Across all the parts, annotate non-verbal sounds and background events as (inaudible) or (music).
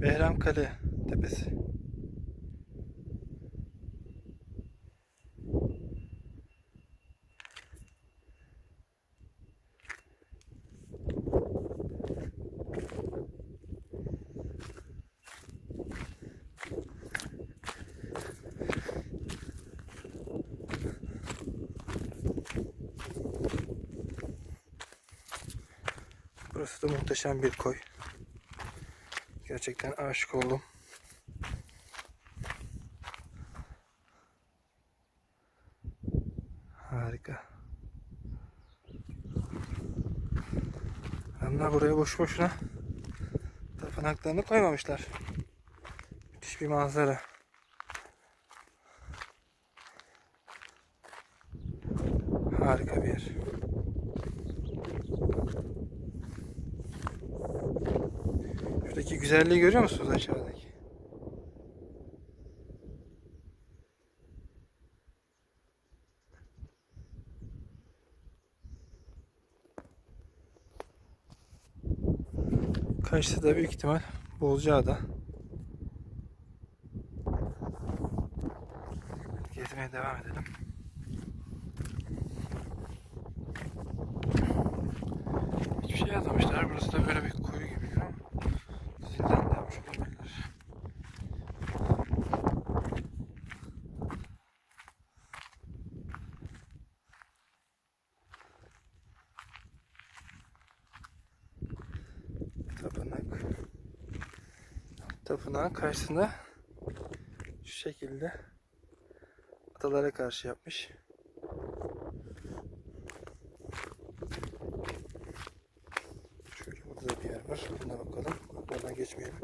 Behram Kale tepesi. Burası da muhteşem bir koy. Gerçekten aşık oldum. Harika. Adamlar buraya boş boşuna tapınaklarını koymamışlar. Müthiş bir manzara. Harika bir yer. Güzelliği görüyor musunuz aşağıdaki? Karşısı da büyük ihtimal Bozcaada. Gezmeye devam edelim. Hiçbir şey yazmamışlar. Burası da böyle bir kuyu gibi ama zindan da yapmış olabilirler. Tapınak. Tapınağın karşısında şu şekilde atalara karşı yapmış. Şöyle burada da bir yer var. Buna bakalım. Oradan geçmeyelim.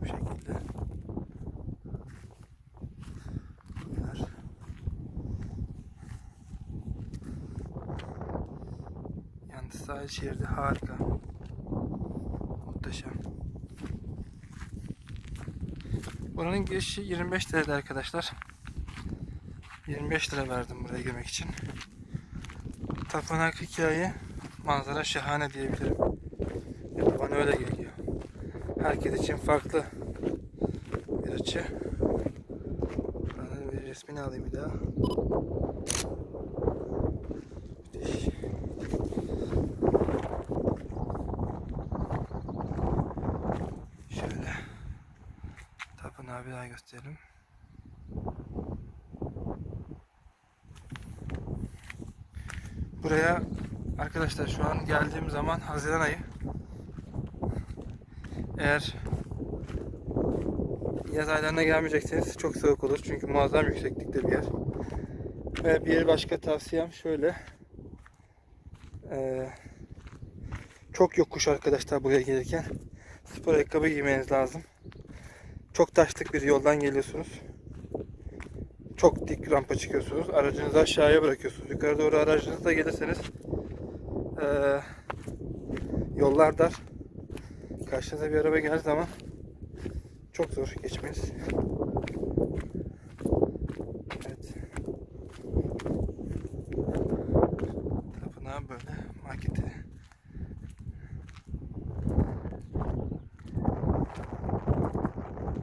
Bu şekilde. Bunlar. Yalnız sahil şeridi harika. Muhteşem. Buranın girişi 25 liraydı arkadaşlar. 25 lira verdim buraya girmek için. Tapınak hikaye manzara şahane diyebilirim. Yani bana öyle geliyor. Herkes için farklı bir açı. Buranın bir resmini alayım bir daha. Müthiş. Şöyle tapınağı bir daha gösterelim. Buraya arkadaşlar şu an geldiğim zaman Haziran ayı. Eğer yaz aylarına gelmeyecekseniz çok soğuk olur. Çünkü muazzam yükseklikte bir yer. Ve bir başka tavsiyem şöyle. Ee, çok yokuş arkadaşlar buraya gelirken. Spor ayakkabı giymeniz lazım. Çok taşlık bir yoldan geliyorsunuz. Çok dik rampa çıkıyorsunuz. Aracınızı aşağıya bırakıyorsunuz. Yukarı doğru aracınızla gelirseniz eee yollar dar. Karşınıza bir araba geldiği zaman çok zor geçmeniz. Evet. Tapınağı böyle marketi.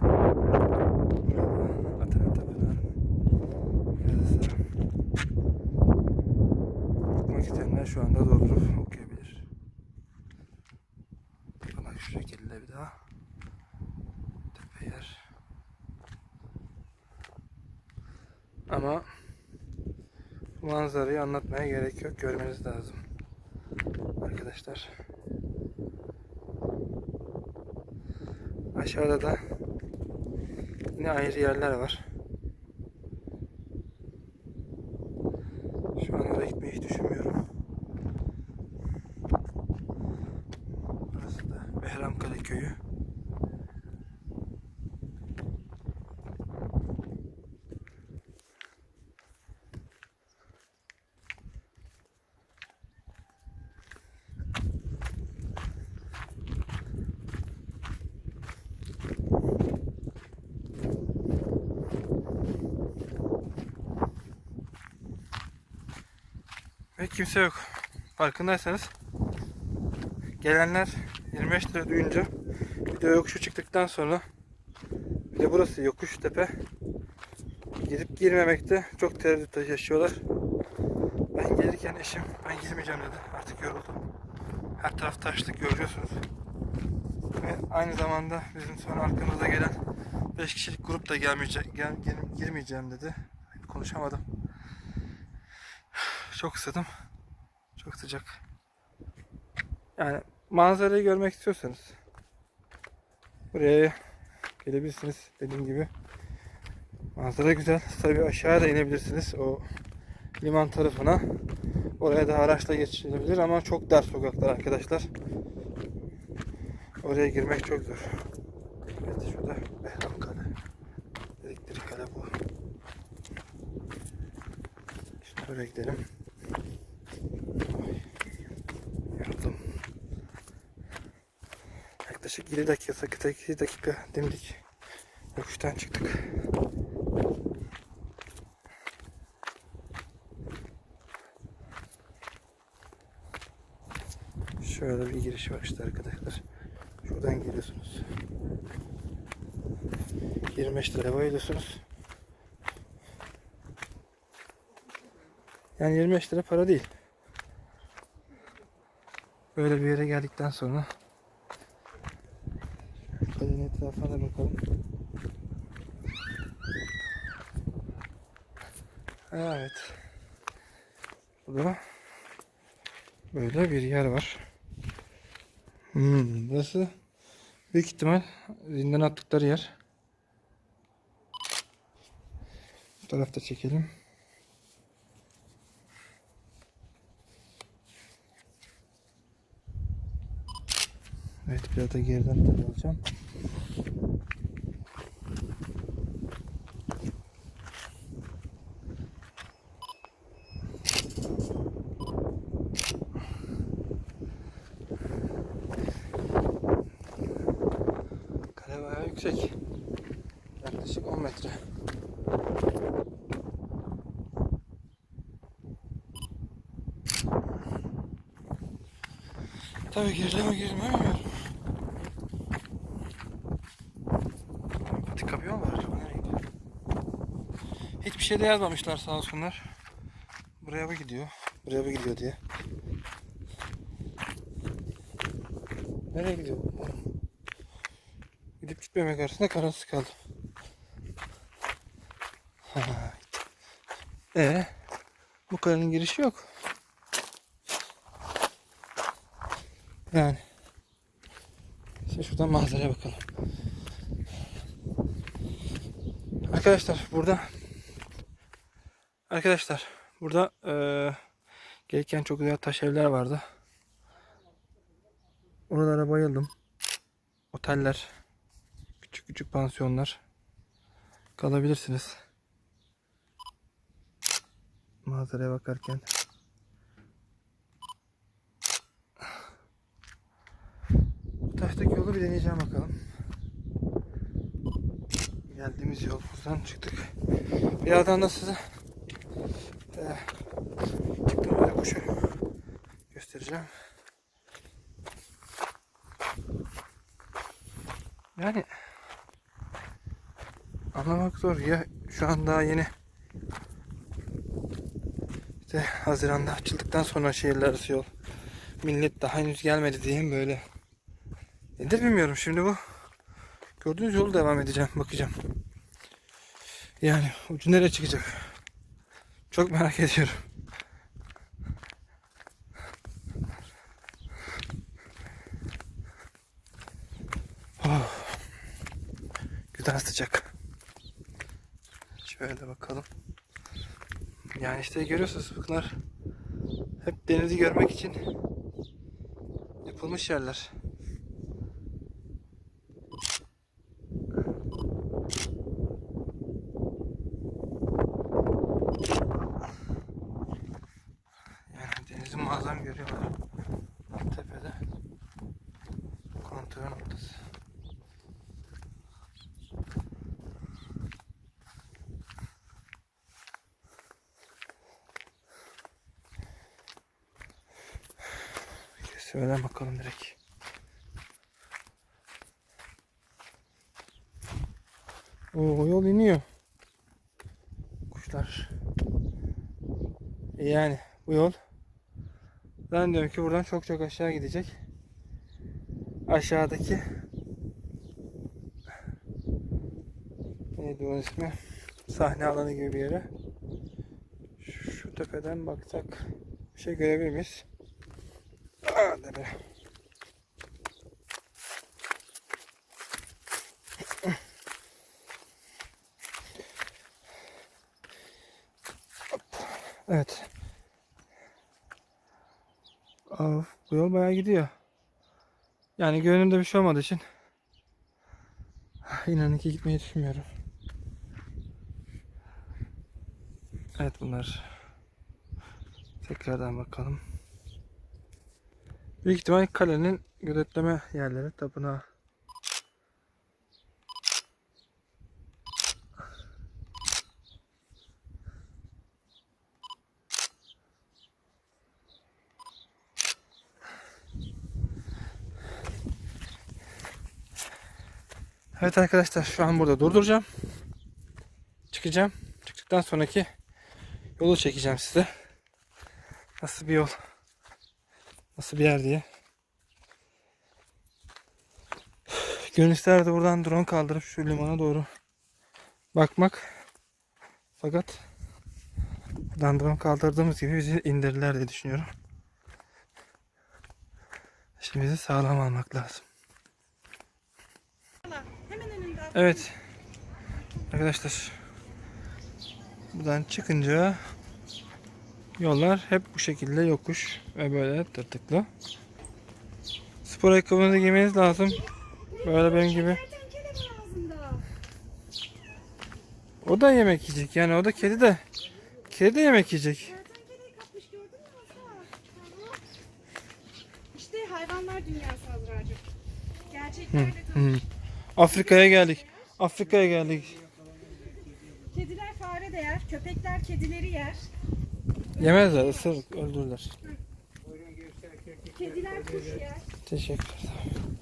Burada Adana Tapınağı. Yazısı. Okumak isteyenler şu anda doldurup okuyabilir. Bak şu şekilde bir daha. Tepe yer. Ama manzarayı anlatmaya gerek yok. Görmeniz lazım. Arkadaşlar. Aşağıda da yine ayrı yerler var. Şu an oraya gitmeyi hiç düşünmüyorum. Burası da Behramkale köyü. Ve kimse yok. Farkındaysanız gelenler 25 lira duyunca bir de yokuşu çıktıktan sonra bir de burası yokuş tepe girip girmemekte çok tereddüt yaşıyorlar. Ben gelirken eşim ben girmeyeceğim dedi. Artık yoruldum. Her taraf taşlık görüyorsunuz. Ve aynı zamanda bizim sonra arkamızda gelen 5 kişilik grup da gelmeyecek, gel, gel- girmeyeceğim dedi. Konuşamadım. Çok ısladım. Çok sıcak. Yani manzarayı görmek istiyorsanız buraya gelebilirsiniz dediğim gibi. Manzara güzel. Tabii aşağıya da inebilirsiniz o liman tarafına. Oraya da araçla geçilebilir ama çok dar sokaklar arkadaşlar. Oraya girmek çok zor. Evet şurada Behram Kale. Elektrik kale bu. Şimdi oraya gidelim. Ay, Yoruldum. Yaklaşık 7 dakika, 8 dakika dimdik yokuştan çıktık. Şöyle bir giriş var işte arkadaşlar. Şuradan geliyorsunuz. 25 lira bayılıyorsunuz. Yani 25 lira para değil. Böyle bir yere geldikten sonra etrafına bakalım. Evet. Burada böyle bir yer var. Hmm, burası büyük ihtimal zindan attıkları yer. Bu tarafta çekelim. Evet biraz da geriden alacağım. Kale bayağı yüksek. Yaklaşık 10 metre. Tabii girile mi girilme bilmiyorum. Bir yol var. acaba Nereye gidiyor? Hiçbir şey de yazmamışlar sağ olsunlar. Buraya mı gidiyor? Buraya mı gidiyor diye. Nereye gidiyor? Gidip gitmemek arasında kararsız kaldım. Ee, bu kalenin girişi yok. Yani. İşte şuradan manzaraya bakalım. Arkadaşlar burada Arkadaşlar burada eee gelirken çok güzel taş evler vardı. Oralara bayıldım. Oteller, küçük küçük pansiyonlar kalabilirsiniz. Manzaraya bakarken. Bu taştaki yolu bir deneyeceğim bakalım. Geldiğimiz yol buradan çıktık. Birazdan da size e, çıktığımız yokuşu göstereceğim. Yani anlamak zor. Ya şu an daha yeni işte Haziran'da açıldıktan sonra şehirler arası yol millet daha henüz gelmedi diyeyim böyle. Nedir bilmiyorum şimdi bu. Gördüğünüz yolu devam edeceğim bakacağım. Yani ucu nereye çıkacak? Çok merak (laughs) ediyorum. Oh. güzel sıcak şöyle bakalım yani işte görüyorsunuz bunlar hep denizi görmek için yapılmış yerler. Şöyle bakalım direkt. Oo yol iniyor. Kuşlar. E, yani bu yol. Ben diyorum ki buradan çok çok aşağı gidecek. Aşağıdaki neydi onun ismi? Sahne alanı gibi bir yere. Şu tepeden baksak bir şey görebilir miyiz? Hadi be. Evet. Of, bu yol bayağı gidiyor. Yani görünümde bir şey olmadığı için inanın ki gitmeyi düşünmüyorum. Evet bunlar. Tekrardan bakalım. Büyük ihtimal kalenin gözetleme yerleri tapınağı. Evet arkadaşlar şu an burada durduracağım. Çıkacağım. Çıktıktan sonraki yolu çekeceğim size. Nasıl bir yol? Nasıl bir yer diye. Gönüller de buradan drone kaldırıp şu limana doğru bakmak. Fakat buradan drone kaldırdığımız gibi bizi indirirler diye düşünüyorum. Şimdi bizi sağlam almak lazım. Evet. Arkadaşlar. Buradan çıkınca yollar hep bu şekilde yokuş ve böyle tırtıklı. Spor ayakkabınızı giymeniz lazım. Böyle benim gibi. O da yemek yiyecek. Yani o da kedi de. Kedi de yemek yiyecek. İşte hayvanlar dünyası Azra'cığım. Gerçeklerle Hı. tanış. Afrika'ya geldik. Afrika'ya geldik. Kediler fare de yer, köpekler kedileri yer. Yemezler, ısırır, öldürürler. Kediler kuş yer. Teşekkür ederim.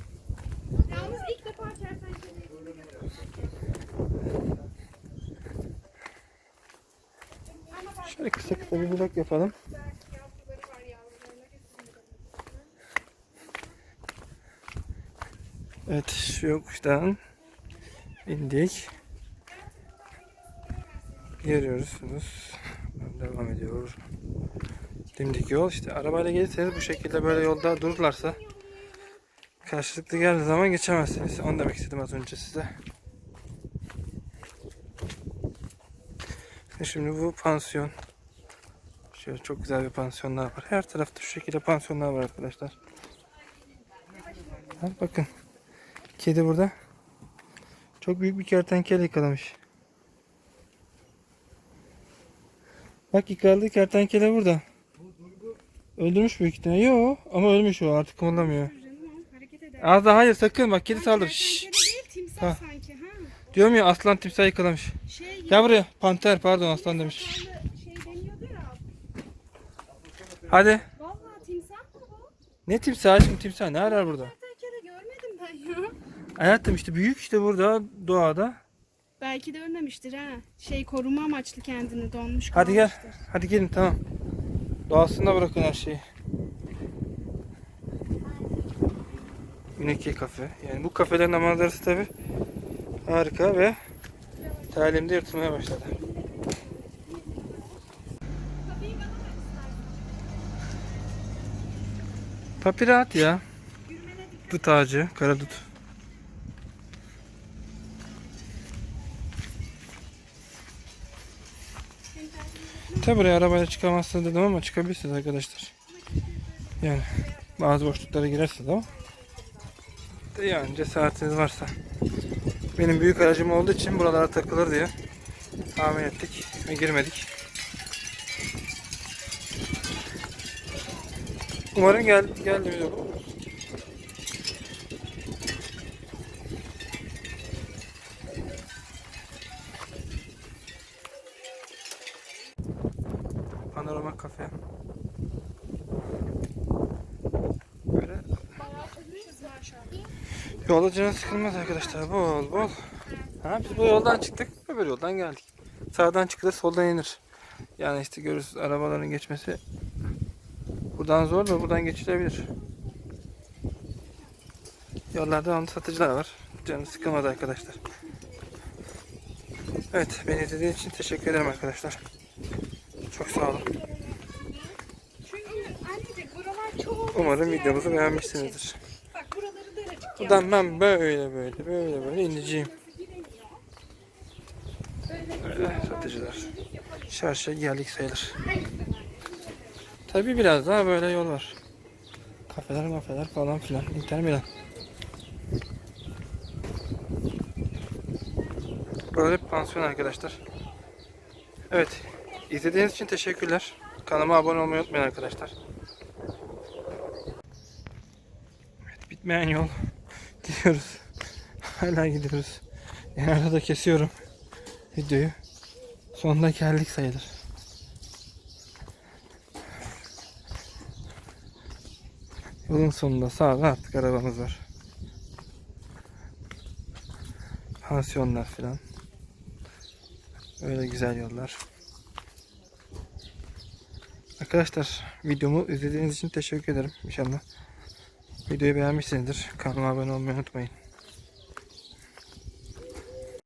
Yalnız ilk defa kertenkeleyi Şöyle kısa kısa bir vlog yapalım. Evet şu yokuştan indik. Geliyorsunuz. Devam ediyor. Dimdik yol işte arabayla gelirseniz bu şekilde böyle yolda dururlarsa karşılıklı geldiği zaman geçemezsiniz. Onu demek istedim az önce size. Şimdi bu pansiyon. Şöyle çok güzel bir pansiyonlar var. Her tarafta şu şekilde pansiyonlar var arkadaşlar. Bakın. Kedi burada. Çok büyük bir kertenkele yakalamış. Bak yakaladığı kertenkele burada. Öldürmüş büyük ihtimalle. Yo ama ölmüş o artık kımıldamıyor. Az daha hayır sakın bak kedi saldır. Şşş. Ha. sanki ha. Diyorum ya aslan timsah yakalamış. Şey Gel buraya. Panter pardon aslan demiş. Şey. Hadi. Vallahi timsah mı bu? Ne timsah aşkım timsah ne arar burada? Kertenkele görmedim ben ya. Hayatım işte büyük işte burada doğada. Belki de ölmemiştir ha. Şey koruma amaçlı kendini donmuş Hadi gel. kalmıştır. Hadi gelin tamam. Doğasında bırakın her şeyi. Güneki kafe. Yani bu kafelerin de manzarası tabi harika ve talimde yırtılmaya başladı. Papi rahat ya. Dut ağacı, kara dut. Tabi buraya arabayla çıkamazsınız dedim ama çıkabilirsiniz arkadaşlar. Yani bazı boşluklara girersiniz ama yani cesaretiniz varsa. Benim büyük aracım olduğu için buralara takılır diye tahmin ettik ve girmedik. Umarım gel geldiğimiz yolu buluruz. Panorama kafe. Böyle Bayağı ölmüşüz maşallah. Yolda canı sıkılmaz arkadaşlar. Bol bol Ha, biz bu yoldan çıktık, öbür yoldan geldik. Sağdan çıkılır, soldan inir. Yani işte görürsünüz arabaların geçmesi buradan zor da buradan geçilebilir. Yollarda onu satıcılar var. Canı sıkılmadı arkadaşlar. Evet, beni izlediğiniz için teşekkür ederim arkadaşlar. Çok sağ olun. Umarım videomuzu beğenmişsinizdir. Bak buraları daracık ya. Buradan ben böyle böyle böyle böyle ineceğim. Böyle satıcılar. Çarşıya geldik sayılır. Tabii biraz daha böyle yol var. Kafeler mafeler falan filan. Inter Milan. Böyle bir pansiyon arkadaşlar. Evet. izlediğiniz için teşekkürler. Kanalıma abone olmayı unutmayın arkadaşlar. Evet, bitmeyen yol. Gidiyoruz. (laughs) Hala gidiyoruz. Yani arada kesiyorum videoyu. Sonuna geldik sayılır. Yolun sonunda sağda artık arabamız var. Pansiyonlar filan. Öyle güzel yollar. Arkadaşlar videomu izlediğiniz için teşekkür ederim. İnşallah videoyu beğenmişsinizdir. Kanalıma abone olmayı unutmayın.